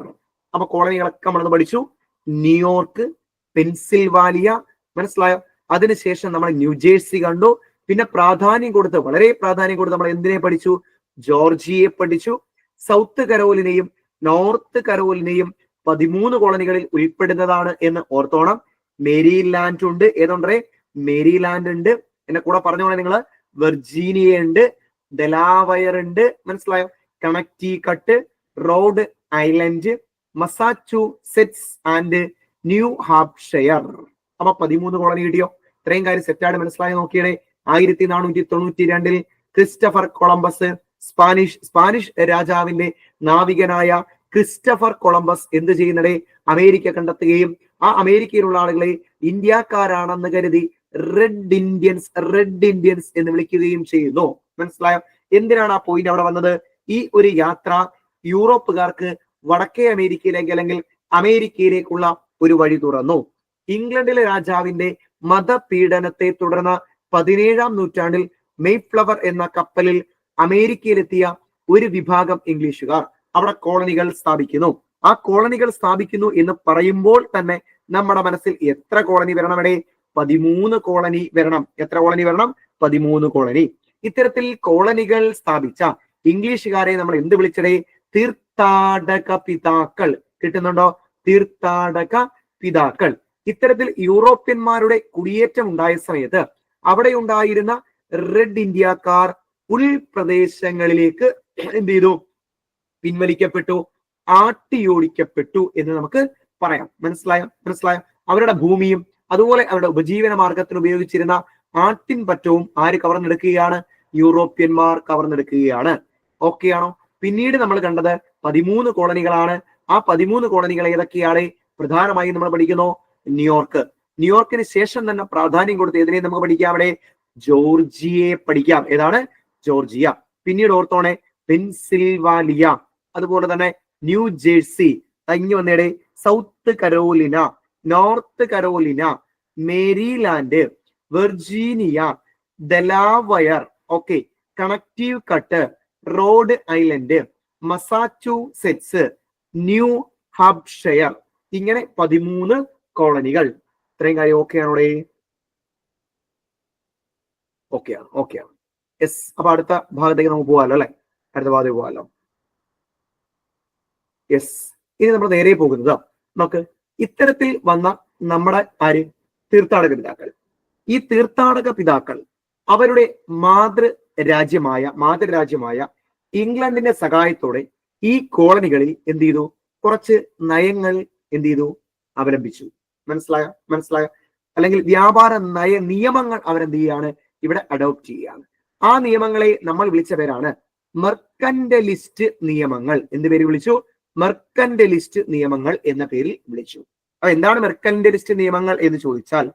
A: അപ്പൊ കോളനികളൊക്കെ നമ്മളൊന്ന് പഠിച്ചു. ന്യൂയോർക്ക് പെൻസിൽവാലിയ മനസ്സിലായോ? അതിനുശേഷം നമ്മൾ ന്യൂജേഴ്സി കണ്ടു. പിന്നെ പ്രാധാന്യം കൊടുത്ത് വളരെ പ്രാധാന്യം കൊടുത്ത് നമ്മൾ എന്തിനെ പഠിച്ചു? ജോർജിയെ പഠിച്ചു. സൗത്ത് കരോലിനെയും നോർത്ത് കരോലിനെയും പതിമൂന്ന് കോളനികളിൽ ഉൾപ്പെടുന്നതാണ് എന്ന് ഓർത്തോണം. മേരിലാൻഡ് ഉണ്ട്. ഏതുണ്ടേ? മേരിലാൻഡ് ഉണ്ട്. എന്നെ കൂടെ പറഞ്ഞോളെ നിങ്ങൾ വെർജീനിയ ഉണ്ട്. ഡെലാവയർ ഉണ്ട്. മനസ്സിലായോ? Connecticut Rhode Island Massachusetts and new Hampshire. അപ്പൊ പതിമൂന്ന് കോളനി കിട്ടിയോ? ഇത്രയും കാര്യം സെറ്റായിട്ട് മനസ്സിലായി നോക്കിയേ ആയിരത്തി നാനൂറ്റി തൊണ്ണൂറ്റി രണ്ടിൽ ക്രിസ്റ്റഫർ കൊളംബസ് സ്പാനിഷ് സ്പാനിഷ് രാജാവിന്റെ നാവികനായ ക്രിസ്റ്റഫർ കൊളംബസ് എന്ത് ചെയ്യുന്നിടെ അമേരിക്ക കണ്ടെത്തുകയും ആ അമേരിക്കയിലുള്ള ആളുകളെ ഇന്ത്യക്കാരാണെന്ന് കരുതി റെഡ് ഇന്ത്യൻസ് റെഡ് ഇന്ത്യൻസ് എന്ന് വിളിക്കുകയും ചെയ്യുന്നു. മനസ്സിലായോ? എന്തിനാണ് ആ പോയിന്റ് അവിടെ വന്നത്? ഈ ഒരു യാത്ര യൂറോപ്പുകാർക്ക് വടക്കേ അമേരിക്കയിലേക്ക് അല്ലെങ്കിൽ അമേരിക്കയിലേക്കുള്ള ഒരു വഴി തുറന്നു. ഇംഗ്ലണ്ടിലെ രാജാവിന്റെ മതപീഡനത്തെ തുടർന്ന് പതിനേഴാം നൂറ്റാണ്ടിൽ മെയ്ഫ്ലവർ എന്ന കപ്പലിൽ അമേരിക്കയിലെത്തിയ ഒരു വിഭാഗം ഇംഗ്ലീഷുകാർ അവിടെ കോളനികൾ സ്ഥാപിക്കുന്നു. ആ കോളനികൾ സ്ഥാപിക്കുന്നു എന്ന് പറയുമ്പോൾ തന്നെ നമ്മുടെ മനസ്സിൽ എത്ര കോളനി വരണം ഇവിടെ പതിമൂന്ന് കോളനി വരണം. എത്ര കോളനി വരണം? പതിമൂന്ന് കോളനി. ഇത്തരത്തിൽ കോളനികൾ സ്ഥാപിച്ച ഇംഗ്ലീഷുകാരെ നമ്മൾ എന്ത് വിളിച്ചടേ? തീർത്ഥാടക പിതാക്കൾ. കിട്ടുന്നുണ്ടോ? തീർത്ഥാടക പിതാക്കൾ. ഇത്തരത്തിൽ യൂറോപ്യന്മാരുടെ കുടിയേറ്റം ഉണ്ടായ സമയത്ത് അവിടെ ഉണ്ടായിരുന്ന റെഡ് ഇന്ത്യക്കാർ ഉൾപ്രദേശങ്ങളിലേക്ക് എന്ത് ചെയ്തു? പിൻവലിക്കപ്പെട്ടു ആട്ടിയോടിക്കപ്പെട്ടു എന്ന് നമുക്ക് പറയാം. മനസ്സിലായ? മനസ്സിലായ? അവരുടെ ഭൂമിയും അതുപോലെ അവരുടെ ഉപജീവന മാർഗത്തിന് ഉപയോഗിച്ചിരുന്ന ആട്ടിൻ പറ്റവും ആര് കവർന്നെടുക്കുകയാണ്? യൂറോപ്യന്മാർ കവർന്നെടുക്കുകയാണ്. ഓക്കെ ആണോ? പിന്നീട് നമ്മൾ കണ്ടത് പതിമൂന്ന് കോളനികളാണ്. ആ പതിമൂന്ന് കോളനികൾ ഏതൊക്കെയാണ്? പ്രധാനമായും നമ്മൾ പഠിക്കുന്നു ന്യൂയോർക്ക്. ന്യൂയോർക്കിന് ശേഷം തന്നെ പ്രാധാന്യം കൊടുത്ത് ഏതിനെ നമുക്ക് പഠിക്കാം? അവിടെ ജോർജിയെ പഠിക്കാം. ഏതാണ്? ജോർജിയ. പിന്നീട് ഓർത്തോണെ പെൻസിൽവാലിയ അതുപോലെ തന്നെ ന്യൂ ജേഴ്സി. തങ്ങി വന്നേടെ. South Carolina north Carolina Maryland Virginia Delaware. Okay. Connecticut Rhode Island Massachusetts new Hampshire ഇങ്ങനെ പതിമൂന്ന് കോളനികൾ. ഇത്രയും കാര്യം ഓക്കെ ആണോടെ? ഓക്കെ ആണ് യെസ് അപ്പൊ അടുത്ത ഭാഗത്തേക്ക് നമുക്ക് പോകാമല്ലോ അല്ലെ? അടുത്ത ഭാഗത്തേക്ക് പോകാമല്ലോ യെസ് ഇനി നമ്മൾ നേരെ പോകുന്നത് നമുക്ക് ഇത്തരത്തിൽ വന്ന നമ്മുടെ ആര്? തീർത്ഥാടക പിതാക്കൾ. ഈ തീർത്ഥാടക പിതാക്കൾ അവരുടെ മാതൃ രാജ്യമായ മാതൃരാജ്യമായ ഇംഗ്ലണ്ടിന്റെ സഹായത്തോടെ ഈ കോളനികളിൽ എന്ത് ചെയ്തു? കുറച്ച് നയങ്ങൾ എന്ത് ചെയ്തു? അവലംബിച്ചു. മനസ്സിലായോ മനസ്സിലായോ. അല്ലെങ്കിൽ വ്യാപാര നയ നിയമങ്ങൾ അവരെന്ത് ചെയ്യാണ് ഇവിടെ അഡോപ്റ്റ് ചെയ്യുകയാണ് ആ നിയമങ്ങളെ നമ്മൾ വിളിച്ച പേരാണ് മെർക്കൻഡലിസ്റ്റ് നിയമങ്ങൾ. എന്ത് പേര് വിളിച്ചു? മെർക്കൻഡലിസ്റ്റ് നിയമങ്ങൾ എന്ന പേരിൽ വിളിച്ചു. അപ്പൊ എന്താണ് മെർക്കൻഡലിസ്റ്റ് നിയമങ്ങൾ എന്ന് ചോദിച്ചാൽ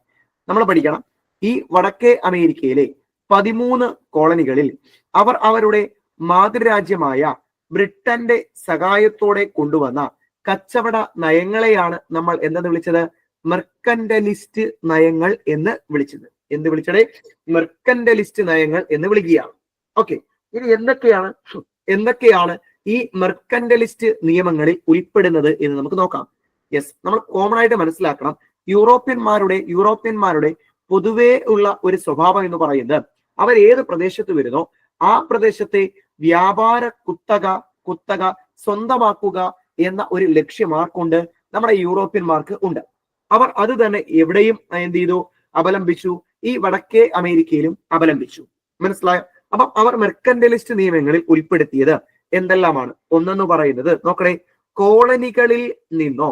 A: നമ്മൾ പഠിക്കണം. ഈ വടക്കേ അമേരിക്കയിലെ പതിമൂന്ന് കോളനികളിൽ അവർ അവരുടെ മാതൃരാജ്യമായ ബ്രിട്ടന്റെ സഹായത്തോടെ കൊണ്ടുവന്ന കച്ചവട നയങ്ങളെയാണ് നമ്മൾ എന്തെന്ന് വിളിച്ചത്? മെർക്കന്റലിസ്റ്റ് നയങ്ങൾ എന്ന് വിളിച്ചത്. എന്ത് വിളിച്ചടേ? മെർക്കൻഡലിസ്റ്റ് നയങ്ങൾ എന്ന് വിളിക്കുകയാണ്. ഓക്കെ ഇനി എന്തൊക്കെയാണ്? എന്തൊക്കെയാണ് ഈ മെർക്കൻഡലിസ്റ്റ് നിയമങ്ങളിൽ ഉൾപ്പെടുന്നത് എന്ന് നമുക്ക് നോക്കാം. യെസ് നമ്മൾ കോമൺ ആയിട്ട് മനസ്സിലാക്കണം. യൂറോപ്യന്മാരുടെ യൂറോപ്യന്മാരുടെ പൊതുവേ ഉള്ള ഒരു സ്വഭാവം എന്ന് പറയുന്നത് അവർ ഏത് പ്രദേശത്ത് വരുന്നോ ആ പ്രദേശത്തെ വ്യാപാര കുത്തക കുത്തക സ്വന്തമാക്കുക എന്ന ഒരു ലക്ഷ്യമാർക്കൊണ്ട് നമ്മുടെ യൂറോപ്യന്മാർക്ക് ഉണ്ട്. അവർ അത് തന്നെ എവിടെയും എന്ത് ചെയ്തു? അവലംബിച്ചു ഈ വടക്കേ അമേരിക്കയിലും അവലംബിച്ചു മനസ്സിലായോ? അപ്പം അവർ മെർക്കന്റലിസ്റ്റ് നിയമങ്ങളിൽ ഉൾപ്പെടുത്തിയത് എന്തെല്ലാമാണ്? ഒന്നെന്ന് പറയുന്നത് നോക്കണേ കോളനികളിൽ നിന്നോ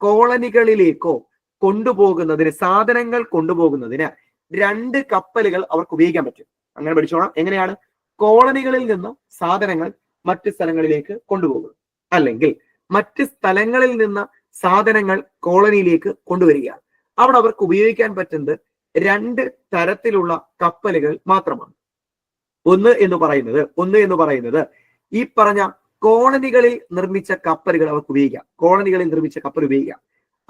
A: കോളനികളിലേക്കോ കൊണ്ടുപോകുന്നതിന് സാധനങ്ങൾ കൊണ്ടുപോകുന്നതിന് രണ്ട് കപ്പലുകൾ അവർക്ക് ഉപയോഗിക്കാൻ പറ്റും. അങ്ങനെ പഠിച്ചോണം എങ്ങനെയാണ്? കോളനികളിൽ നിന്ന് സാധനങ്ങൾ മറ്റ് സ്ഥലങ്ങളിലേക്ക് കൊണ്ടുപോകും. അല്ലെങ്കിൽ മറ്റ് സ്ഥലങ്ങളിൽ നിന്ന് സാധനങ്ങൾ കോളനിയിലേക്ക് കൊണ്ടുവരികയാണ് അവിടെ അവർക്ക് ഉപയോഗിക്കാൻ പറ്റുന്നത് രണ്ട് തരത്തിലുള്ള കപ്പലുകൾ മാത്രമാണ്. ഒന്ന് എന്ന് പറയുന്നത് ഒന്ന് എന്ന് പറയുന്നത് ഈ പറഞ്ഞ കോളനികളിൽ നിർമ്മിച്ച കപ്പലുകൾ അവർക്ക് ഉപയോഗിക്കാം. കോളനികളിൽ നിർമ്മിച്ച കപ്പൽ ഉപയോഗിക്കാം.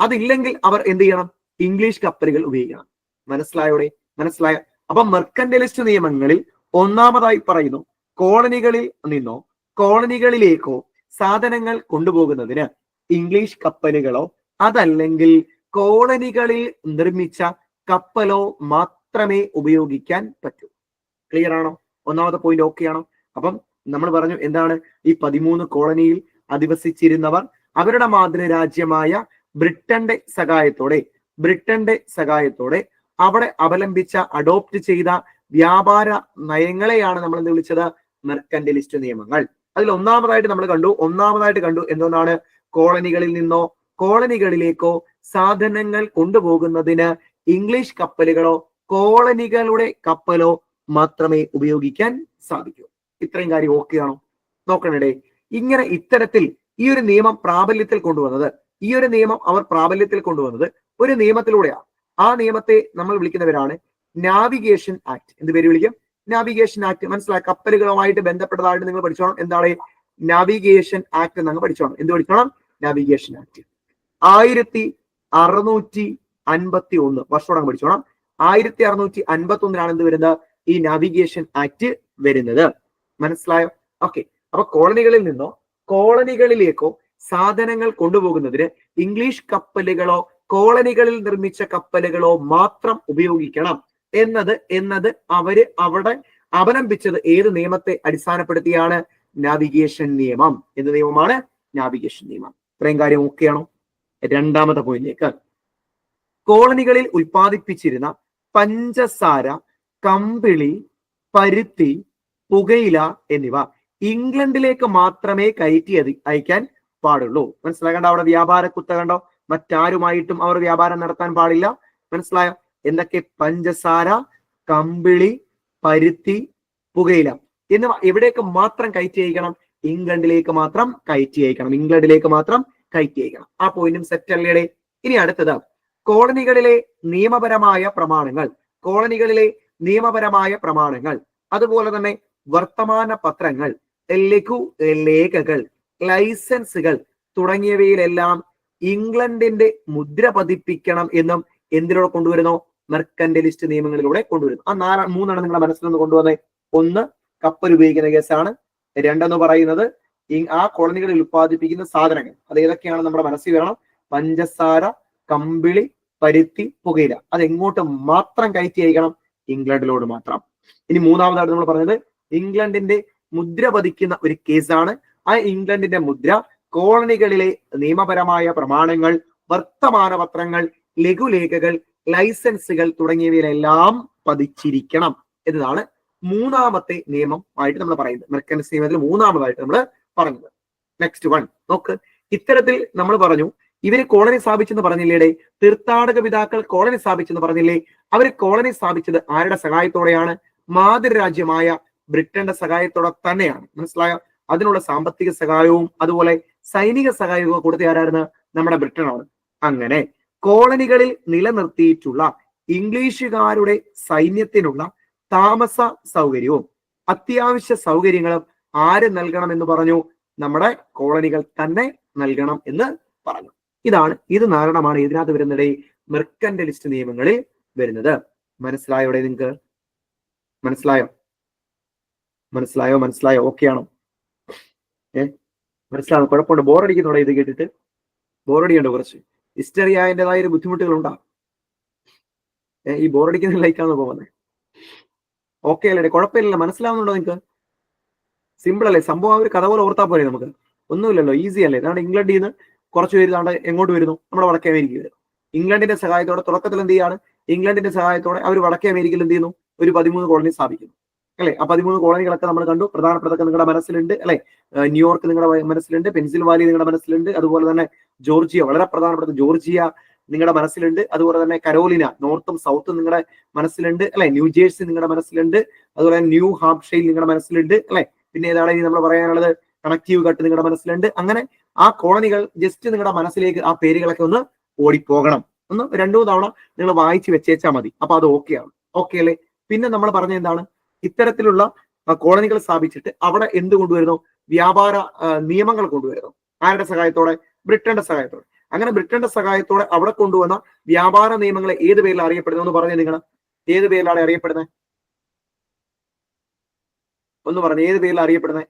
A: അതില്ലെങ്കിൽ അവർ എന്ത് ചെയ്യണം? ഇംഗ്ലീഷ് കപ്പലുകൾ ഉപയോഗിക്കണം. മനസ്സിലായോടെ? മനസ്സിലായ? അപ്പൊ മെർക്കന്റലിസ്റ്റ് നിയമങ്ങളിൽ ഒന്നാമതായി പറയുന്നു കോളനികളിൽ നിന്നോ കോളനികളിലേക്കോ സാധനങ്ങൾ കൊണ്ടുപോകുന്നതിന് ഇംഗ്ലീഷ് കപ്പലുകളോ അതല്ലെങ്കിൽ കോളനികളിൽ നിർമ്മിച്ച കപ്പലോ മാത്രമേ ഉപയോഗിക്കാൻ പറ്റൂ. ക്ലിയർ ആണോ? ഒന്നാമത്തെ പോയിന്റ് ഓക്കെ ആണോ? അപ്പം നമ്മൾ പറഞ്ഞു എന്താണ് ഈ പതിമൂന്ന് കോളനിയിൽ അധിവസിച്ചിരുന്നവർ? അവരുടെ മാതൃരാജ്യമായ ബ്രിട്ടന്റെ സഹായത്തോടെ ബ്രിട്ടന്റെ സഹായത്തോടെ അവിടെ അവലംബിച്ച അഡോപ്റ്റ് ചെയ്ത വ്യാപാര നയങ്ങളെയാണ് നമ്മൾ എന്ത് വിളിച്ചത്? മെർക്കന്റലിസ്റ്റ് നിയമങ്ങൾ. അതിൽ ഒന്നാമതായിട്ട് നമ്മൾ കണ്ടു. ഒന്നാമതായിട്ട് കണ്ടു എന്താണ് കോളനികളിൽ നിന്നോ കോളനികളിലേക്കോ സാധനങ്ങൾ കൊണ്ടുപോകുന്നതിന് ഇംഗ്ലീഷ് കപ്പലുകളോ കോളനികളുടെ കപ്പലോ മാത്രമേ ഉപയോഗിക്കാൻ സാധിക്കൂ. ഇത്രയും കാര്യം ഓക്കെയാണോ നോക്കണേ ഇങ്ങനെ ഇത്തരത്തിൽ ഈ ഒരു നിയമം പ്രാബല്യത്തിൽ കൊണ്ടുവന്നത് ഈ ഒരു നിയമം അവർ പ്രാബല്യത്തിൽ കൊണ്ടുവന്നത് ഒരു നിയമത്തിലൂടെയാണ്. ആ നിയമത്തെ നമ്മൾ വിളിക്കുന്നവരാണ് നാവിഗേഷൻ ആക്ട്. എന്ത് പേര് വിളിക്കും? Navigation act. മനസ്സിലായി? കപ്പലുകളുമായിട്ട് ബന്ധപ്പെട്ടതായിട്ട് നിങ്ങൾ പഠിച്ചോണം. എന്താണ് നാവിഗേഷൻ ആക്ട് എന്നങ്ങ് പഠിച്ചോണം. എന്ത് പഠിച്ചോണം? നാവിഗേഷൻ ആക്ട് ആയിരത്തി അറുന്നൂറ്റി അൻപത്തി ഒന്ന്. വർഷത്തോടെ പഠിച്ചോണം. ആയിരത്തി അറുന്നൂറ്റി അൻപത്തി ഒന്നിലാണ് എന്ത് വരുന്നത്? ഈ നാവിഗേഷൻ ആക്ട് വരുന്നത്. മനസ്സിലായോ? ഓക്കെ അപ്പൊ കോളനികളിൽ നിന്നോ കോളനികളിലേക്കോ സാധനങ്ങൾ കൊണ്ടുപോകുന്നതിന് ഇംഗ്ലീഷ് കപ്പലുകളോ കോളനികളിൽ നിർമ്മിച്ച കപ്പലുകളോ മാത്രം ഉപയോഗിക്കണം. എന്നത് എന്നത് അവർ അവിടെ അവലംബിച്ചത് ഏത് നിയമത്തെ അടിസ്ഥാനപ്പെടുത്തിയാണ്? നാവിഗേഷൻ നിയമം. എന്ത് നിയമമാണ്? നാവിഗേഷൻ നിയമം. ഇത്രയും കാര്യം ഓക്കെയാണോ രണ്ടാമത്തെ പോയിന്റിലേക്ക് കോളനികളിൽ ഉൽപ്പാദിപ്പിച്ചിരുന്ന പഞ്ചസാര കമ്പിളി പരുത്തി പുകയില എന്നിവ ഇംഗ്ലണ്ടിലേക്ക് മാത്രമേ കയറ്റി അയക്കാൻ പാടുള്ളൂ. മനസ്സിലാകണ്ട അവിടെ വ്യാപാര കുത്ത കണ്ടോ? മറ്റാരുമായിട്ടും അവർ വ്യാപാരം നടത്താൻ പാടില്ല. മനസ്സിലായോ? എന്തൊക്കെ? പഞ്ചസാര കമ്പിളി പരുത്തി പുകയില എന്നിവ എവിടേക്ക് മാത്രം കയറ്റി അയക്കണം? ഇംഗ്ലണ്ടിലേക്ക് മാത്രം കയറ്റി അയക്കണം. ഇംഗ്ലണ്ടിലേക്ക് മാത്രം കയറ്റി അയക്കണം. ആ പോയിന്റും സെറ്റ് അല്ലേടെ ഇനി അടുത്തത്. കോളനികളിലെ നിയമപരമായ പ്രമാണങ്ങൾ. കോളനികളിലെ നിയമപരമായ പ്രമാണങ്ങൾ. അതുപോലെ തന്നെ വർത്തമാന പത്രങ്ങൾ ലഘു ലേഖകൾ ലൈസൻസുകൾ തുടങ്ങിയവയിലെല്ലാം ഇംഗ്ലണ്ടിന്റെ മുദ്ര പതിപ്പിക്കണം എന്നും എന്തിലൂടെ കൊണ്ടുവരുന്നു? മെർക്കന്റലിസ്റ്റ് നിയമങ്ങളിലൂടെ കൊണ്ടുവരുന്നു. ആ നാല് മൂന്നെണ്ണം നിങ്ങളുടെ മനസ്സിൽ നിന്ന് കൊണ്ടുവന്നേ. ഒന്ന് കപ്പൽ ഉപയോഗിക്കുന്ന കേസാണ്. രണ്ടെന്ന് പറയുന്നത് ആ കോളനികളിൽ ഉത്പാദിപ്പിക്കുന്ന സാധനങ്ങൾ. അത് ഏതൊക്കെയാണ് നമ്മുടെ മനസ്സിൽ വരണം. പഞ്ചസാര കമ്പിളി പരുത്തി പുകയില. അത് എങ്ങോട്ട് മാത്രം കയറ്റി അയക്കണം? ഇംഗ്ലണ്ടിലോട് മാത്രം. ഇനി മൂന്നാമതായിട്ട് നമ്മൾ പറഞ്ഞത് ഇംഗ്ലണ്ടിന്റെ മുദ്ര പതിക്കുന്ന ഒരു കേസാണ്. ആ ഇംഗ്ലണ്ടിന്റെ മുദ്ര കോളനികളിലെ നിയമപരമായ പ്രമാണങ്ങൾ വർത്തമാന പത്രങ്ങൾ ലഘുലേഖകൾ ലൈസൻസുകൾ തുടങ്ങിയവയിലെല്ലാം പതിച്ചിരിക്കണം എന്നതാണ് മൂന്നാമത്തെ നിയമം ആയിട്ട് നമ്മൾ പറയുന്നത്. മെർക്കൻസ് നിയമത്തിൽ മൂന്നാമതായിട്ട് നമ്മൾ പറഞ്ഞത്. നെക്സ്റ്റ് വൺ നോക്ക്. ഇത്തരത്തിൽ നമ്മൾ പറഞ്ഞു ഇവർ കോളനി സ്ഥാപിച്ചെന്ന് പറഞ്ഞില്ലേടെ? തീർത്ഥാടക പിതാക്കൾ കോളനി സ്ഥാപിച്ചെന്ന് പറഞ്ഞില്ലേ? അവർ കോളനി സ്ഥാപിച്ചത് ആരുടെ സഹായത്തോടെയാണ്? മാതൃരാജ്യമായ ബ്രിട്ടന്റെ സഹായത്തോടെ തന്നെയാണ്. മനസ്സിലായോ? അതിനുള്ള സാമ്പത്തിക സഹായവും അതുപോലെ സൈനിക സഹായവും കൊടുത്ത ആരായിരുന്നു? നമ്മുടെ ബ്രിട്ടനാണ്. അങ്ങനെ കോളനികളിൽ നിലനിർത്തിയിട്ടുള്ള ഇംഗ്ലീഷുകാരുടെ സൈന്യത്തിനുള്ള താമസ സൗകര്യവും അത്യാവശ്യ സൗകര്യങ്ങളും ആര് നൽകണം എന്ന് പറഞ്ഞു? നമ്മുടെ കോളനികൾ തന്നെ നൽകണം എന്ന് പറഞ്ഞു. ഇതാണ് ഇത് നാരണമാണ് ഇതിനകത്ത് വരുന്നത് മെർക്കന്റലിസ്റ്റ് നിയമങ്ങളിൽ വരുന്നത്. മനസ്സിലായോടെ നിങ്ങൾക്ക്? മനസ്സിലായോ? മനസ്സിലായോ? മനസ്സിലായോ? ഓക്കെ ആണോ? ഏ? മനസ്സിലാവും കുഴപ്പമുണ്ട്? ബോറടിക്കുന്നോടെ ഇത് കേട്ടിട്ട്? ബോറടിയുണ്ട് കുറച്ച്? ഹിസ്റ്ററി ആയതിന്റെതായ ഒരു ബുദ്ധിമുട്ടുകൾ ഏ, ഈ ബോറടിക്കുന്ന ലൈക്കാണെന്ന് പോകുന്നത് ഓക്കെ അല്ലേ? കുഴപ്പമില്ലല്ലോ. മനസ്സിലാവുന്നുണ്ടോ നിങ്ങൾക്ക് സിമ്പിൾ അല്ലേ? സംഭവം ആ ഒരു കഥ പോലെ ഓർത്താൽ പോരെ നമുക്ക്. ഒന്നുമില്ലല്ലോ. ഈസി അല്ലേ? ഇതാണ് ഇംഗ്ലണ്ടിൽ നിന്ന് കുറച്ച് പേര് താണ്ട് എങ്ങോട്ട് വരുന്നു? നമ്മുടെ വടക്കേ അമേരിക്ക വരുന്നു. ഇംഗ്ലണ്ടിന്റെ സഹായത്തോടെ തുടക്കത്തിൽ എന്ത് ചെയ്യാണ് ഇംഗ്ലണ്ടിന്റെ സഹായത്തോടെ അവർ വടക്കേ അമേരിക്കയിൽ എന്ത് ചെയ്യുന്നു? ഒരു പതിമൂന്ന് കോളനി സ്ഥാപിക്കുന്നു. അല്ലെ? ആ പതിമൂന്ന് കോളനികളൊക്കെ നമ്മൾ കണ്ടു. പ്രധാനപ്പെട്ടതൊക്കെ നിങ്ങളുടെ മനസ്സിലുണ്ട്. അല്ലെ? ന്യൂയോർക്ക് നിങ്ങളുടെ മനസ്സിലുണ്ട്. മനസ്സിലുണ്ട് പെൻസിൽവാലി നിങ്ങളുടെ മനസ്സിലുണ്ട്. അതുപോലെ തന്നെ ജോർജിയ വളരെ പ്രധാനപ്പെട്ട ജോർജിയ നിങ്ങളുടെ മനസ്സിലുണ്ട്. അതുപോലെ തന്നെ കരോലിന നോർത്തും സൗത്തും നിങ്ങളുടെ മനസ്സിലുണ്ട് അല്ലെ? ന്യൂ ജേഴ്സി നിങ്ങളുടെ മനസ്സിലുണ്ട് അതുപോലെ തന്നെ ന്യൂ ഹാംഷയിൽ നിങ്ങളുടെ മനസ്സിലുണ്ട് അല്ലെ? പിന്നെ ഏതാണ് ഇനി നമ്മൾ പറയാനുള്ളത്? കണക്റ്റീവ് കട്ട് നിങ്ങളുടെ മനസ്സിലുണ്ട്. അങ്ങനെ ആ കോളനികൾ ജസ്റ്റ് നിങ്ങളുടെ മനസ്സിലേക്ക് ആ പേരുകളൊക്കെ ഒന്ന് ഓടിപ്പോകണം. ഒന്ന് രണ്ടു തവണ നിങ്ങൾ വായിച്ചു വെച്ചേച്ചാൽ മതി. അപ്പൊ അത് ഓക്കെ ആണ്. ഓക്കെ അല്ലേ? പിന്നെ നമ്മൾ പറഞ്ഞ എന്താണ്? ഇത്തരത്തിലുള്ള കോളനികൾ സ്ഥാപിച്ചിട്ട് അവിടെ എന്ത് കൊണ്ടുവരുന്നു? വ്യാപാര നിയമങ്ങൾ കൊണ്ടുവരുന്നു. ആരുടെ സഹായത്തോടെ? ബ്രിട്ടന്റെ സഹായത്തോടെ. അങ്ങനെ ബ്രിട്ടന്റെ സഹായത്തോടെ അവിടെ കൊണ്ടുവന്ന വ്യാപാര നിയമങ്ങളെ ഏത് പേരിൽ അറിയപ്പെടുന്നു എന്ന് പറഞ്ഞു നിങ്ങൾ ഏത് പേരിലാണ് അറിയപ്പെടുന്നത്? ഒന്ന് പറഞ്ഞു ഏത് പേരിൽ അറിയപ്പെടുന്നത്?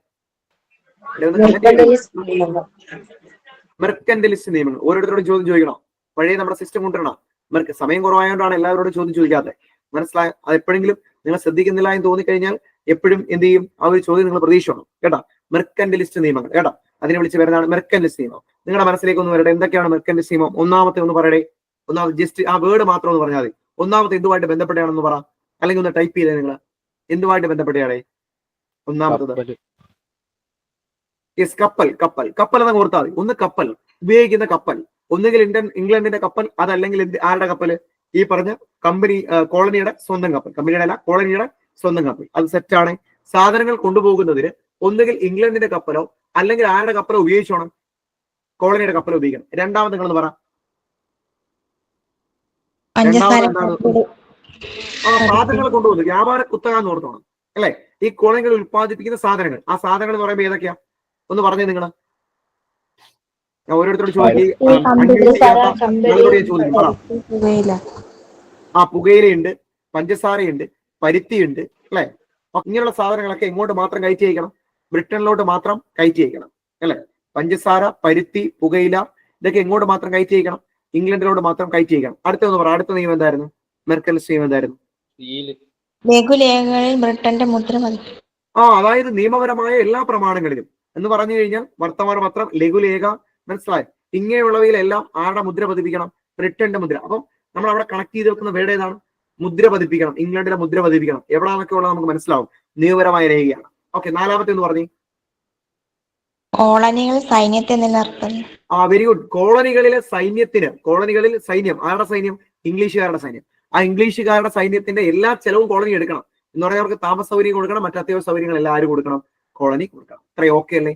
A: മെർക്കന്റലിസ്റ്റ് നിയമങ്ങൾ. ഓരോരുത്തരോട് ചോദ്യം ചോദിക്കണം? പഴയ നമ്മുടെ സിസ്റ്റം കൊണ്ടുവരണം? മെർക്ക് സമയം കുറവായതുകൊണ്ടാണ് എല്ലാവരോടും ചോദ്യം ചോദിക്കാത്തത് മനസ്സിലായ അത് എപ്പോഴെങ്കിലും നിങ്ങൾ ശ്രദ്ധിക്കുന്നില്ല എന്ന് തോന്നിക്കഴിഞ്ഞാൽ എപ്പോഴും എന്ത് ചെയ്യും? ആ ഒരു ചോദ്യം നിങ്ങൾ പ്രതീക്ഷ വേണം കേട്ടാ? മെർക്കന്റലിസ്റ്റ് നിയമങ്ങൾ. കേട്ടാ? അതിനെ വിളിച്ച് വരുന്നതാണ് മെർക്കന്റ് നിയമം നിങ്ങളുടെ മനസ്സിലേക്ക് ഒന്ന് വരട്ടെ. എന്തൊക്കെയാണ് മെർക്കന്റ് നിയമം ഒന്നാമത്തെ ഒന്ന് പറയട്ടെ ഒന്നാമത് ജസ്റ്റ് ആ വേർഡ് മാത്രം ഒന്ന് പറഞ്ഞാൽ മതി. ഒന്നാമത്തെ എന്തുമായിട്ട് ബന്ധപ്പെട്ടാണെന്ന് പറ. അല്ലെങ്കിൽ ഒന്ന് ടൈപ്പ് ചെയ്തേ നിങ്ങൾ എന്തുമായിട്ട് ബന്ധപ്പെട്ടാണേ? ഒന്നാമത്തത്. യെസ് കപ്പൽ കപ്പൽ. കപ്പൽ എന്ന് ഓർത്താൽ മതി. ഒന്ന് കപ്പൽ. ഉപയോഗിക്കുന്ന കപ്പൽ. ഒന്നുകിൽ ഇന്ത്യൻ ഇംഗ്ലണ്ടിന്റെ കപ്പൽ അതല്ലെങ്കിൽ ആരുടെ കപ്പൽ? ഈ പറഞ്ഞ കമ്പനി കോളനിയുടെ സ്വന്തം കപ്പൽ. കമ്പനിയുടെ അല്ല കോളനിയുടെ സ്വന്തം കപ്പൽ. അത് സെറ്റാണ് സാധനങ്ങൾ കൊണ്ടുപോകുന്നതിന് ഒന്നുകിൽ ഇംഗ്ലണ്ടിന്റെ കപ്പലോ അല്ലെങ്കിൽ ആരുടെ കപ്പലോ ഉപയോഗിച്ചോണം? കോളനിയുടെ കപ്പൽ ഉപയോഗിക്കണം. രണ്ടാമത് നിങ്ങളൊന്ന് പറ. സാധനങ്ങൾ കൊണ്ടുപോകുന്നു വ്യാപാര കുത്തക എന്ന് ഓർത്തോണം. അല്ലെ? ഈ കോളനികൾ ഉത്പാദിപ്പിക്കുന്ന സാധനങ്ങൾ. ആ സാധനങ്ങൾ എന്ന് പറയുമ്പോൾ ഏതൊക്കെയാ? ഒന്ന് പറഞ്ഞേ നിങ്ങൾ. ഞാൻ ഓരോരുത്തരോട് ചോദിക്കും. ആ പുകയിലയുണ്ട് പഞ്ചസാരയുണ്ട് പരുത്തിയുണ്ട് അല്ലെ? ഇങ്ങനെയുള്ള സാധനങ്ങളൊക്കെ ഇങ്ങോട്ട് മാത്രം കയറ്റി അയക്കണം. ബ്രിട്ടനിലോട്ട് മാത്രം കയറ്റി അയക്കണം അല്ലെ? പഞ്ചസാര പരുത്തി പുകയില ഇതൊക്കെ എങ്ങോട്ട് മാത്രം കയറ്റി അയക്കണം? ഇംഗ്ലണ്ടിലോട്ട് മാത്രം കയറ്റി അയക്കണം. അടുത്തൊന്ന് പറ അടുത്ത നിയമം എന്തായിരുന്നു? മെർക്കൽ നിയമം എന്തായിരുന്നു?
C: ലഘുലേഖകളിൽ ബ്രിട്ടന്റെ മുദ്ര പതിക്കും
A: ആ അതായത് നിയമപരമായ എല്ലാ പ്രമാണങ്ങളിലും. എന്ന് പറഞ്ഞു കഴിഞ്ഞാൽ വർത്തമാന പത്രം ലഘുലേഖ മനസ്സിലായി? ഇങ്ങനെയുള്ളവയിലെല്ലാം ആരുടെ മുദ്ര പതിപ്പിക്കണം? ബ്രിട്ടന്റെ മുദ്ര. അപ്പം നമ്മൾ അവിടെ കണക്ട് ചെയ്ത് വെക്കുന്ന വേർഡ് ഏതാണ്? മുദ്ര പതിപ്പിക്കണം. ഇംഗ്ലണ്ടിലെ മുദ്ര പതിപ്പിക്കണം. എവിടാന്നൊക്കെ ഉള്ളത് നമുക്ക് മനസ്സിലാവും. നിയമപരമായ രേഖയാണ്. ഓക്കെ നാലാമത്തെ എന്ന് പറഞ്ഞു?
C: കോളനികൾ സൈന്യത്തെ നിലനിർത്തുന്നു
A: ആ വെരി ഗുഡ് കോളനികളിലെ സൈന്യത്തിന് കോളനികളിൽ സൈന്യം ആരുടെ സൈന്യം? ഇംഗ്ലീഷുകാരുടെ സൈന്യം. ആ ഇംഗ്ലീഷുകാരുടെ സൈന്യത്തിന്റെ എല്ലാ ചെലവും കോളനി എടുക്കണം. എന്ന് പറഞ്ഞാൽ അവർക്ക് താമസ സൗകര്യം കൊടുക്കണം മറ്റു അത്യാവശ്യ സൗകര്യങ്ങൾ എല്ലാവരും കൊടുക്കണം. കോളനി കൊടുക്കണം. അത്രയും ഓക്കെ അല്ലേ?